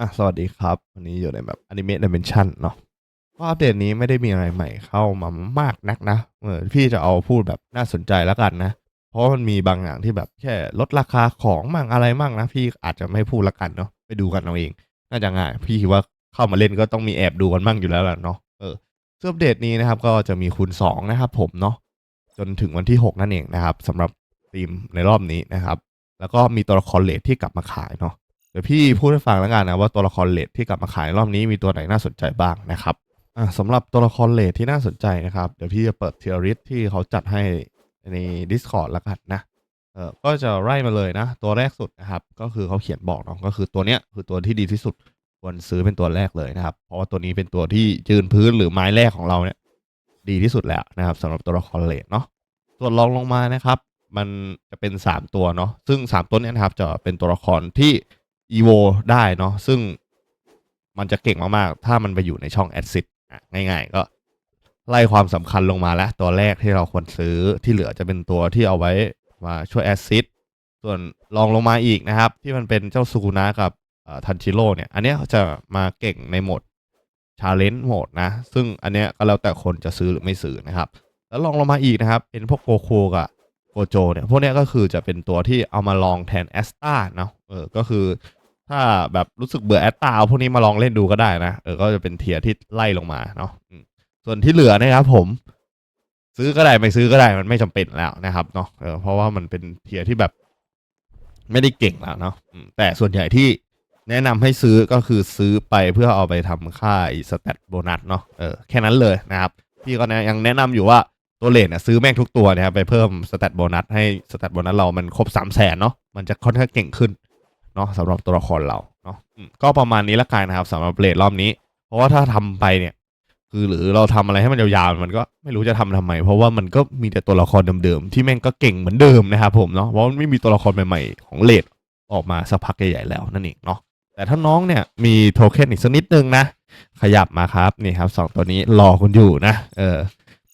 อะสวัสดีครับ วันนี้อยู่ในแบบอนิเมะดิเมนชันเนาะก็อัปเดตนี้ไม่ได้มีอะไรใหม่เข้ามามากนักนะเออพี่จะเอาพูดแบบน่าสนใจแล้วกันนะ เพราะมันมีบางอย่างที่แบบแค่ลดราคาของมั่งอะไรมั่งนะ พี่อาจจะไม่พูดละกันเนาะไปดูกันเอาเอง น่าจะง่าย พี่คิดว่าเข้ามาเล่นก็ต้องมีแอบดูกันมั่งอยู่แล้วล่ะเนาะเออซึ่งอัปเดตนี้นะครับ ก็จะมีคูณ2นะครับผมเนาะจนถึงวันที่ 6 นั่นเองนะครับสำหรับทีมในรอบนี้นะครับ แล้วก็มีตัวละครเลดที่กลับมาขายเนาะ ดี๋ยวพี่พูดให้ฟังแล้วกันนะว่าตัวละครเลดที่กลับมาขายรอบนี้มีตัวไหนน่าสนใจบ้างนะครับสำหรับตัวละครเลดที่น่าสนใจนะครับเดี๋ยวพี่จะเปิดเทียริสที่เขาจัดให้ใน Discord แล้วกันนะเออก็จะไล่มาเลยนะ ตัวแรกสุดนะครับ ก็คือเขาเขียนบอกเนาะก็คือตัวเนี้ยคือตัวที่ดีที่สุดควรซื้อเป็นตัวแรกเลยนะครับ เพราะว่าตัวนี้เป็นตัวที่ยืนพื้นหรือไม้แรกของเราเนี่ยดีที่สุดแล้วนะครับสำหรับตัวละครเลดเนาะส่วนรองลงมานะครับ มันจะเป็น 3 ตัวเนาะซึ่ง 3 ตัวเนี้ยนะครับจะเป็นตัวละครที่ อีโวได้เนาะซึ่งมันจะเก่งมาก ๆ ถ้ามันไปอยู่ในช่องแอดซิดง่าย ๆ ก็ไล่ความสำคัญลงมาแล้ว ตัวแรกที่เราควรซื้อที่เหลือจะเป็นตัวที่เอาไว้มาช่วยแอดซิดส่วนลองลงมาอีกนะครับ ที่มันเป็นเจ้าซูกุนะกับทันชิโร่เนี่ย อันนี้ยจะมาเก่งในโหมดชาเลนจ์โหมดนะ ซึ่งอันเนี้ยก็แล้วแต่คนจะซื้อหรือไม่ซื้อนะครับ แล้วลองลงมาอีกนะครับ เป็นพวกโกโคกับ โกโจเนี่ยพวกเนี้ยก็คือจะเป็นตัวที่เอามาลองแทนแอสตาเนาะเออก็คือถ้าแบบรู้สึกเบื่อแอตตาเอาพวกนี้มาลองเล่นดูก็ได้นะเออก็จะเป็นเทียร์ที่ไล่ลงมาเนาะส่วนที่เหลือนะครับผม ซื้อก็ได้ไม่ซื้อก็ได้มันไม่จำเป็นแล้วนะครับเนาะเออเพราะว่ามันเป็นเทียร์ที่แบบ ไม่ได้เก่งแล้วเนาะแต่ส่วนใหญ่ที่แนะนำให้ซื้อก็คือซื้อไปเพื่อเอาไปทำค่าสแตทโบนัสเนาะเออแค่นั้นเลยนะครับ พี่ก็ยังแนะนำอยู่ว่า ตัวเลนน่ะซื้อแม่งทุกตัวนะครับไปเพิ่มสแตทโบนัสให้สแตทโบนัสเรามันครบสามแสนเนาะมันจะค่อนข้างเก่งขึ้นเนาะสำหรับตัวละครเราเนาะก็ประมาณนี้ละกันนะครับสำหรับเลดรอบนี้ เพราะว่าถ้าทำไปเนี่ย คือหรือเราทำอะไรให้มันยาวๆมันก็ไม่รู้จะทำทำไม เพราะว่ามันก็มีแต่ตัวละครเดิมๆที่แม่งก็เก่งเหมือนเดิมนะครับผมเนาะเพราะมันไม่มีตัวละครใหม่ๆของเลดออกมาสักพักใหญ่ๆแล้วนั่นเองเนาะแต่ถ้าน้องเนี่ยมีโทเค็นอีกสักนิดนึงนะขยับมาครับนี่ครับสองตัวนี้รอคุณอยู่นะเออ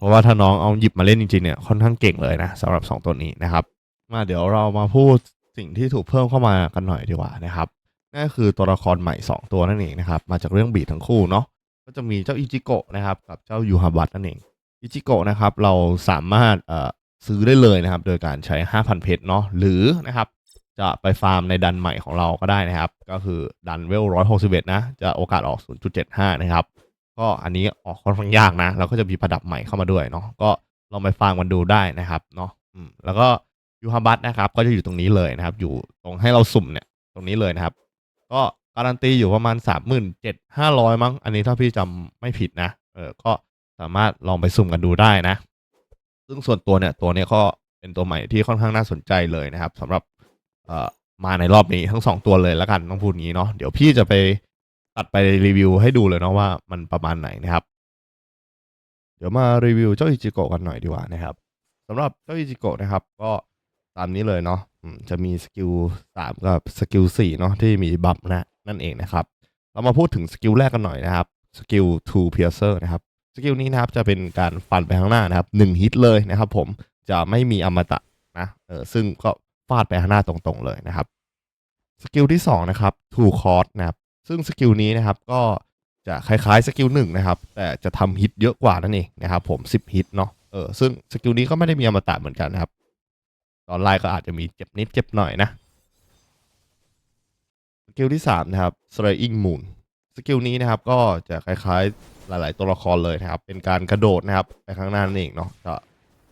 เพราะว่าถ้าน้องเอาหยิบมาเล่นจริงๆเนี่ยค่อนข้างเก่งเลยนะสำหรับสองตัวนี้นะครับ มาเดี๋ยวเรามาพูดสิ่งที่ถูกเพิ่มเข้ามากันหน่อยดีกว่านะครับนั่นคือตัวละครใหม่ 2 ตัวนั่นเองนะครับมาจากเรื่องบีททั้งคู่เนาะก็จะมีเจ้าอิจิโกะนะครับกับเจ้ายูฮาบัตนั่นเองอิจิโกะนะครับเราสามารถเอ่อซื้อได้เลยนะครับ โดยการใช้ 5,000 เพชรเนาะหรือนะครับจะไปฟาร์มในดันใหม่ของเราก็ได้นะครับ ก็คือดันเวล161 นะ จะโอกาสออก 0.75 นะครับ ก็อันนี้ออกค่อนข้างยากนะแล้วก็จะมีประดับใหม่เข้ามาด้วยเนาะก็ลองไปฟาร์มกันดูได้นะครับเนาะอืมแล้วก็ยูฮาบัตนะครับ ก็จะอยู่ตรงนี้เลยนะครับ อยู่ตรงให้เราสุ่มเนี่ย ตรงนี้เลยนะครับ ก็การันตีอยู่ประมาณ 37,500 มั้ง อันนี้ถ้าพี่จำไม่ผิดนะ เออ ก็สามารถลองไปสุ่มกันดูได้นะ ซึ่งส่วนตัวเนี่ย ตัวเนี้ยก็เป็นตัวใหม่ที่ค่อนข้างน่าสนใจเลยนะครับสำหรับเอ่อมาในรอบนี้ทั้งสองตัวเลยแล้วกันต้องพูดงี้เนาะเดี๋ยวพี่จะไป ตัดไปรีวิวให้ดูเลยเนาะว่ามันประมาณไหนนะครับ เดี๋ยวมารีวิวเจ้าอิจิโกะกันหน่อยดีกว่านะครับสำหรับเจ้าอิจิโกะนะครับ ก็ตามนี้เลยเนาะจะมีสกิลสามกับสกิลสี่เนาะที่มีบัฟนะนั่นเองนะครับ เรามาพูดถึงสกิลแรกกันหน่อยนะครับสกิล two piercer นะครับสกิลนี้นะครับจะเป็นการฟันไปข้างหน้านะครับหนึ่งฮิตเลยนะครับ ผมจะไม่มีอมตะนะเออซึ่งก็ฟาดไปข้างหน้าตรงๆเลยนะครับสกิลที่สองนะครับ two cost นะครับ ซึ่งสกิลนี้นะครับก็จะคล้ายๆสกิลหนึ่งนะครับ แต่จะทำฮิตเยอะกว่านั่นเองนะครับผม 10 ฮิตเนาะเออซึ่งสกิลนี้ก็ไม่ได้มีอมตะเหมือนกันนะครับ ตอนไล่ก็อาจจะมีเจ็บนิดเจ็บหน่อยนะสกิลที่ 3 นะครับ Slaying Moon สกิลนี้นะครับก็จะคล้ายๆหลาย ๆ ตัวละครเลยนะครับ เป็นการกระโดดนะครับไปข้างหน้านั่นเองเนาะจะ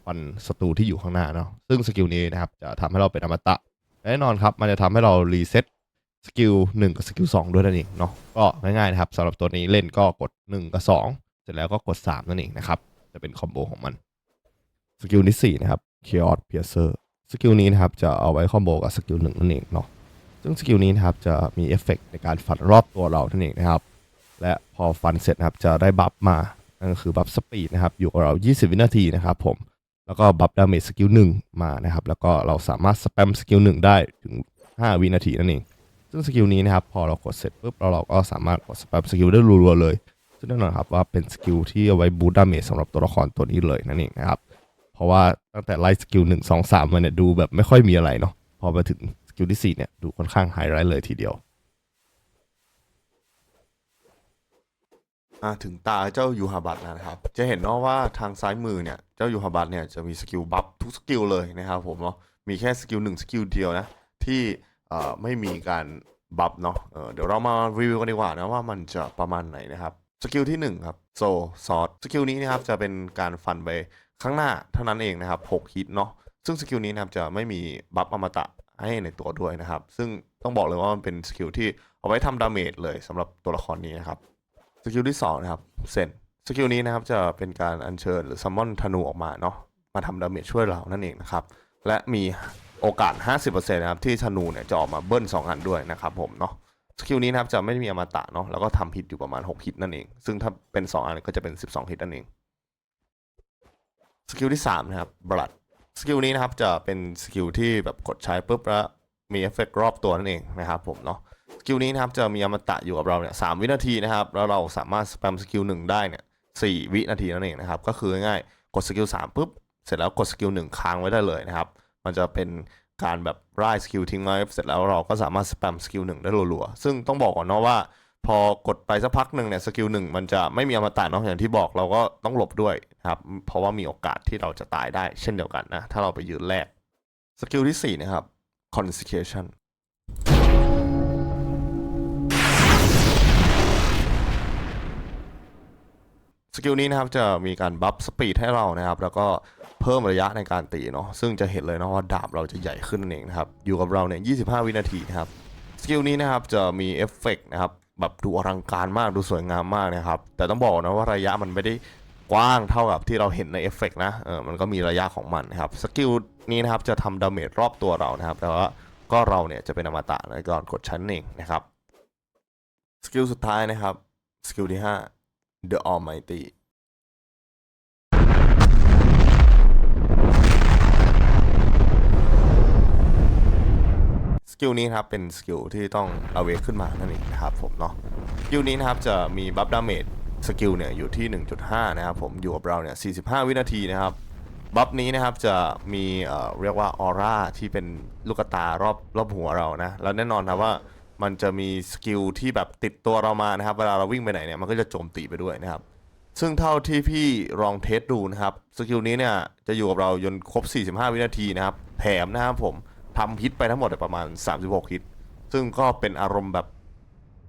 ฟันศัตรูที่อยู่ข้างหน้าเนาะซึ่งสกิลนี้นะครับจะทำให้เราเป็นอมตะและแน่นอนครับ มันจะทำให้เรารีเซ็ต สกิล1กับสกิล2ด้วยนั่นเองเนาะก็ง่ายๆนะครับสำหรับตัวนี้เล่นก็กด 1 กับ 2 เสร็จแล้วก็กด 3 นั่นเองนะครับ จะเป็นคอมโบของมันสกิลที่4นะครับ Chaos Piercer สกิลนี้นะครับจะเอาไว้คอมโบกับสกิลหนึ่งนั่นเองเนาะซึ่งสกิลนี้นะครับจะมีเอฟเฟกต์ในการฟันรอบตัวเรานั่นเองนะครับ และพอฟันเสร็จนะครับจะได้บัฟมานั่นก็คือบัฟสปีดนะครับอยู่กับเรา 20 วินาทีนะครับผมแล้วก็บัฟดาเมจสกิลหนึ่งมานะครับแล้วก็เราสามารถสแปมสกิลหนึ่งได้ถึง 5 วินาทีนั่นเอง ซึ่งสกิลนี้นะครับพอเรากดเสร็จปุ๊บเราเราก็สามารถกดสแปมสกิลได้รัวๆเลย ซึ่งแน่นอนครับว่าเป็นสกิลที่เอาไว้บูตดาเมจสำหรับตัวละครตัวนี้เลยนั่นเองนะครับเพราะว่าตั้งแต่ไล่สกิลหนึ่งสองสามมาเนี่ยดูแบบไม่ค่อยมีอะไรเนาะพอมาถึงสกิลที่สี่เนี่ยดูค่อนข้างไฮไลท์เลยทีเดียวอ่าถึงตาเจ้ายูฮาบัตแล้วนะครับ จะเห็นเนาะว่าทางซ้ายมือเนี่ย เจ้ายูฮาบัตเนี่ยจะมีสกิลบัฟทุกสกิลเลยนะครับผมเนาะ มีแค่สกิลหนึ่งสกิลเดียวนะ ที่ เอ่อไม่มีการบัฟเนาะเออเดี๋ยวเรามารีวิวกันดีกว่านะว่ามันจะประมาณไหนนะครับสกิลที่หนึ่งครับโซซอสสกิลนี้นะครับจะเป็นการฟันไปข้างหน้าเท่านั้นเองนะครับ6ฮิตเนาะซึ่งสกิลนี้นะครับจะไม่มีบัฟอมตะให้ในตัวด้วยนะครับ ซึ่งต้องบอกเลยว่ามันเป็นสกิลที่เอาไว้ทำดาเมจเลยสำหรับตัวละครนี้นะครับสกิลที่2นะครับเซนสกิลนี้นะครับจะเป็นการอัญเชิญหรือซัมมอนธนูออกมาเนาะมาทำดาเมจช่วยเรานั่นเองนะครับและมี โอกาส 50%นะครับที่ธนูเนี่ยจะออกมาเบิ้ล2อันด้วยนะครับผมเนาะสกิลนี้นะครับจะไม่มีอมตะเนาะแล้วก็ทำฮิตอยู่ประมาณ 6 ฮิตนั่นเอง ซึ่งถ้าเป็น 2 อันก็จะเป็น 12 ฮิตนั่นเองสกิลที่3นะครับบลัดสกิลนี้นะครับจะเป็นสกิลที่แบบกดใช้ปุ๊บแล้วมีเอฟเฟกตรอบตัวนั่นเองนะครับผมเนาะสกิลนี้นะครับจะมีอมตะอยู่กับเราเนี่ยสวินาทีนะครับแล้วเราสามารถสแปมสกิลหนึ่งได้เนี่ยสวินาทีนั่นเองนะครับก็คือง่ายกดสกิลสามปุ๊บเสร็จแล้วกดสกิลหนึ่งค้างไว้ได้เลยนะครับ มันจะเป็นการแบบไล่สกิลทิ้งไว้เสร็จแล้วเราก็สามารถสแปมสกิลหนึ่งได้รัวๆ ซึ่งต้องบอกก่อนเนาะว่า พอกดไปสักพักหนึ่งเนี่ยสกิลหนึ่งมันจะไม่มีอมตะเนาะอย่างที่บอกเราก็ต้องหลบด้วยนะครับ เพราะว่ามีโอกาสที่เราจะตายได้เช่นเดียวกันนะ ถ้าเราไปยืนแรกสกิลที่4นะครับ consecration สกิลนี้นะครับจะมีการบัฟสปีดให้เรานะครับ แล้วก็เพิ่มระยะในการตีเนาะซึ่งจะเห็นเลยนะว่าดาบเราจะใหญ่ขึ้นนั่นเองนะครับ อยู่กับเราเนี่ย25 วินาทีนะครับสกิลนี้นะครับจะมีเอฟเฟกต์นะครับแบบดูอลังการมากดูสวยงามมากนะครับ แต่ต้องบอกนะว่าระยะมันไม่ได้กว้างเท่ากับที่เราเห็นในเอฟเฟกต์นะเออมันก็มีระยะของมันนะครับสกิลนี้นะครับจะทำดาเมจรอบตัวเรานะครับแต่ว่าก็เราเนี่ยจะเป็นอมตะในก่อนกดชั้นเองนะครับสกิลสุดท้ายนะครับสกิลที่ 5 The Almighty สกิลนี้ครับเป็นสกิลที่ต้องเอาเวกขึ้นมานั่นเองนะครับผมเนาะสกิลนี้นะครับจะมีบัฟดาเมจสกิลเนี่ยอยู่ที่ 1.5 นะครับผมอยู่กับเราเนี่ย 45 วินาทีนะครับบัฟนี้นะครับจะมีเอ่อเรียกว่าออร่าที่เป็นลูกตารอบรอบหัวเรานะแล้วแน่นอนครับว่า มันจะมีสกิลที่แบบติดตัวเรามานะครับ เวลาเราวิ่งไปไหนเนี่ยมันก็จะโจมตีไปด้วยนะครับ ซึ่งเท่าที่พี่ลองเทสดูนะครับสกิลนี้เนี่ยจะอยู่กับเราจนครบ 45 วินาทีนะครับแถมนะครับผมทำฮิตไปทั้งหมดประมาณ 36 ฮิต ซึ่งก็เป็นอารมณ์แบบ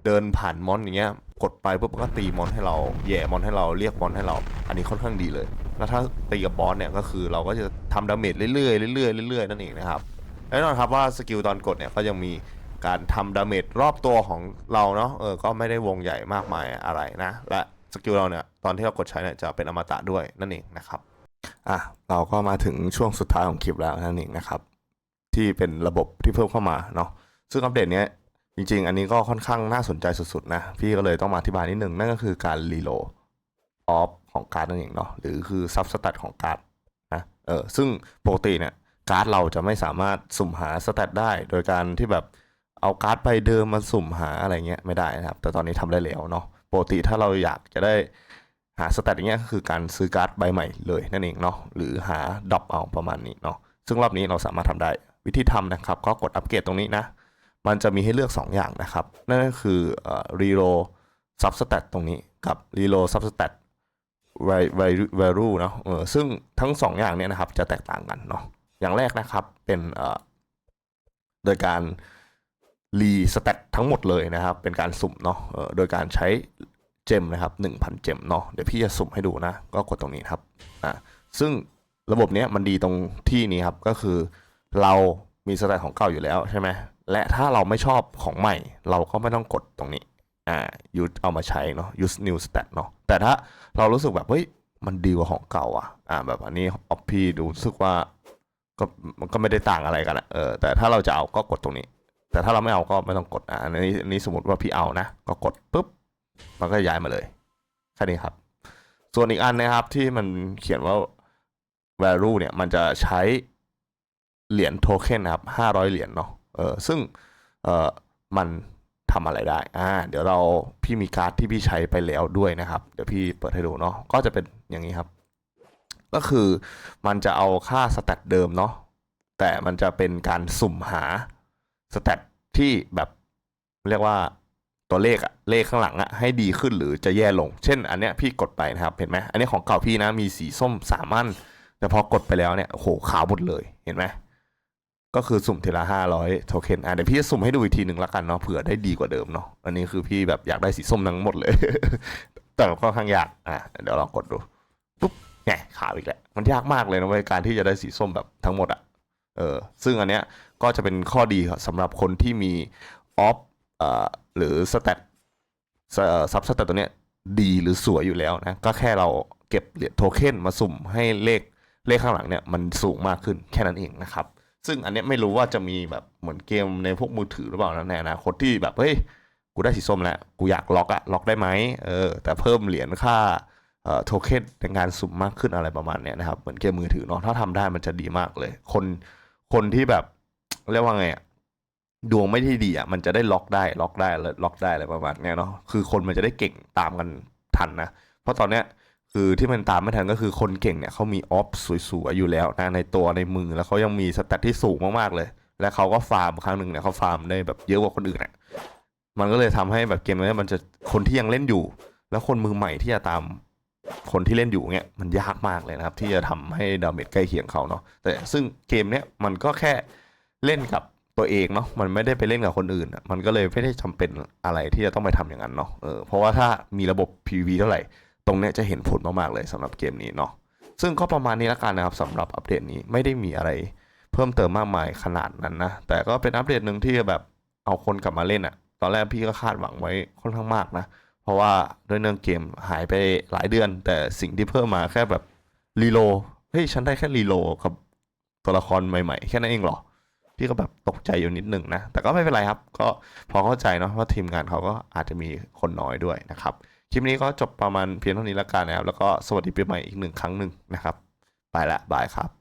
เดินผ่านมอนอย่างเงี้ยกดไปปุ๊บมันก็ตีมอนให้เราแย่มอนให้เราเรียกมอนให้เรา อันนี้ค่อนข้างดีเลย แล้วถ้าตีกับบอสเนี่ยก็คือเราก็จะทำดาเมจเรื่อยๆเรื่อยๆเรื่อยๆนั่นเองนะครับแน่นอนครับว่าสกิลตอนกดเนี่ยก็ยังมี การทำดาเมจรอบตัวของเราเนาะเออก็ไม่ได้วงใหญ่มากมายอะไรนะ และสกิลเราเนี่ยตอนที่เรากดใช้เนี่ยจะเป็นอมตะด้วยนั่นเองนะครับอะเราก็มาถึงช่วงสุดท้ายของคลิปแล้วนั่นเองนะครับ ที่เป็นระบบที่เพิ่มเข้ามาเนาะซึ่งอัปเดตเนี้ยจริง ๆ อันนี้ก็ค่อนข้างน่าสนใจสุดๆนะพี่ก็เลยต้องมาอธิบายนิดนึงนั่นก็คือการรีโหลดออฟของการ์ดนั่นเองเนาะหรือคือซับสแตทของการ์ดนะเออซึ่งปกติเนี่ยการ์ดเราจะไม่สามารถสุ่มหาสแตทได้ โดยการที่แบบ เอาการ์ดใบเดิมมาสุ่มหาอะไรเงี้ยไม่ได้นะครับ แต่ตอนนี้ทำได้แล้วเนาะปกติถ้าเราอยากจะได้หาสแตทอย่างเงี้ยก็คือการซื้อการ์ดใบใหม่เลยนั่นเองเนาะหรือหาดรอปเอาประมาณนี้เนาะซึ่งรอบนี้เราสามารถทำได้วิธีทำนะครับ ก็กดอัปเกรดตรงนี้นะ มันจะมีให้เลือก 2 อย่างนะครับ นั่นก็คือรีโ l ซับสแตทตรงนี้กับรีโ l ซับสแตทไวไวไวรูเนาะเออซึ่งทั้ง 2 อย่างเนี้ยนะครับจะแตกต่างกันเนาะอย่างแรกนะครับเป็นเอ่อโดยการ รีสแตททั้งหมดเลยนะครับ เป็นการสุ่มเนาะโดยการใช้เจมนะครับ1,000 เจมเนาะเดี๋ยวพี่จะสุ่มให้ดูนะ ก็กดตรงนี้ครับอ่าซึ่งระบบเนี้ยมันดีตรงที่นี้ครับก็คือเรามีสแตทของเก่าอยู่แล้วใช่ไหมและถ้าเราไม่ชอบของใหม่ เราก็ไม่ต้องกดตรงนี้อ่า use เอามาใช้เนาะ use new stat เนาะแต่ถ้าเรารู้สึกแบบเฮ้ยมันดีกว่าของเก่าอะอ่าแบบอันนี้ออฟพี่ดูรู้สึกว่าก็มันก็ไม่ได้ต่างอะไรกันอะเออแต่ถ้าเราจะเอาก็กดตรงนี้ แต่ถ้าเราไม่เอาก็ไม่ต้องกดอ่าอันนี้อันนี้สมมติว่าพี่เอานะ ก็กดปุ๊บ มันก็ย้ายมาเลยแค่นี้ครับ ส่วนอีกอันนะครับที่มันเขียนว่า value เนี่ย มันจะใช้เหรียญโทเค็นนะครับห้าร้อยเหรียญเนาะเออซึ่งเออมันทำอะไรได้ อ่า เดี๋ยวเราพี่มีการ์ดที่พี่ใช้ไปแล้วด้วยนะครับ เดี๋ยวพี่เปิดให้ดูเนาะ ก็จะเป็นอย่างนี้ครับ ก็คือมันจะเอาค่าสแตทเดิมเนาะ แต่มันจะเป็นการสุ่มหา สแตทที่แบบเรียกว่าตัวเลขอะเลขข้างหลังอะให้ดีขึ้นหรือจะแย่ลง เช่น อันเนี้ยพี่กดไปนะครับเห็นไหมอันนี้ของเก่าพี่นะมีสีส้มสามอันแต่พอกดไปแล้วเนี่ยโอ้โหขาวหมดเลยเห็นไหมก็คือสุ่มทีละห้าร้อยโทเค็นอะเดี๋ยวพี่จะสุ่มให้ดูอีกทีหนึ่งละกันเนาะเผื่อได้ดีกว่าเดิมเนาะอันนี้คือพี่แบบอยากได้สีส้มทั้งหมดเลย แต่ค่อนข้างยากอะเดี๋ยวลองกดดูปุ๊บไงขาวอีกแล้วมันยากมากเลยนะเว้ยการที่จะได้สีส้มแบบทั้งหมดอะ เออซึ่งอันเนี้ยก็จะเป็นข้อดีสำหรับคนที่มีออฟเอ่อหรือสแตทซับสแตทตัวเนี้ยดีหรือสวยอยู่แล้วนะ ก็แค่เราเก็บเหรียญโทเค็นมาสุ่มให้เลขเลขข้างหลังเนี่ยมันสูงมากขึ้นแค่นั้นเองนะครับ ซึ่งอันเนี้ยไม่รู้ว่าจะมีแบบเหมือนเกมในพวกมือถือหรือเปล่านะในอนาคตที่แบบเฮ้ยกูได้สีส้มแล้ว กูอยากล็อกอะล็อกได้ไหมเออแต่เพิ่มเหรียญค่าเอ่อโทเค็นในงานสุ่มมากขึ้นอะไรประมาณเนี้ยนะครับ เหมือนเกมมือถือเนาะถ้าทำได้มันจะดีมากเลย คน คนที่แบบเรียกว่าไงอะดวงไม่ได้ดีอะมันจะได้ล็อกได้ล็อกได้แล้วล็อกได้อะไรประมาณเนี้ยเนาะคือคนมันจะได้เก่งตามกันทันนะ เพราะตอนเนี้ยคือที่มันตามไม่ทันก็คือคนเก่งเนี่ยเขามีออฟสวยๆอยู่แล้วนะในตัวในมือแล้วเขายังมีสแตทที่สูงมากๆเลย และเขาก็ฟาร์มครั้งหนึ่งเนี่ยเขาฟาร์มได้แบบเยอะกว่าคนอื่นเนี่ยมันก็เลยทำให้แบบเกมนี้มันจะคนที่ยังเล่นอยู่ แล้วคนมือใหม่ที่จะตาม คนที่เล่นอยู่เนี่ยมันยากมากเลยนะครับ ที่จะทำให้ดาเมจใกล้เคียงเขาเนาะแต่ซึ่งเกมเนี้ยมันก็แค่เล่นกับตัวเองเนาะมันไม่ได้ไปเล่นกับคนอื่น มันก็เลยไม่ได้จำเป็นอะไรที่จะต้องไปทำอย่างนั้นเนาะเออเพราะว่าถ้ามีระบบ PVP เท่าไหร่ ตรงเนี้ยจะเห็นผลมากๆเลยสำหรับเกมนี้เนาะซึ่งก็ประมาณนี้ละกันนะครับสำหรับอัปเดตนี้ไม่ได้มีอะไร เพิ่มเติมมากมายขนาดนั้นนะแต่ก็เป็นอัปเดตหนึ่งที่แบบเอาคนกลับมาเล่นอะตอนแรกพี่ก็คาดหวังไว้ค่อนข้างมากนะ เพราะว่าด้วยเนื่องเกมหายไปหลายเดือน แต่สิ่งที่เพิ่มมาแค่แบบรีโลเฮ้ยฉันได้แค่รีโลกับตัวละครใหม่ๆ แค่นั้นเองเหรอ พี่ก็แบบตกใจอยู่นิดหนึ่งนะ แต่ก็ไม่เป็นไรครับ ก็พอเข้าใจเนาะว่าทีมงานเขาก็อาจจะมีคนน้อยด้วยนะครับ คลิปนี้ก็จบประมาณเพียงเท่านี้ละกันนะครับ แล้วก็สวัสดีปีใหม่อีกหนึ่งครั้งหนึ่งนะครับ ไปละบายครับ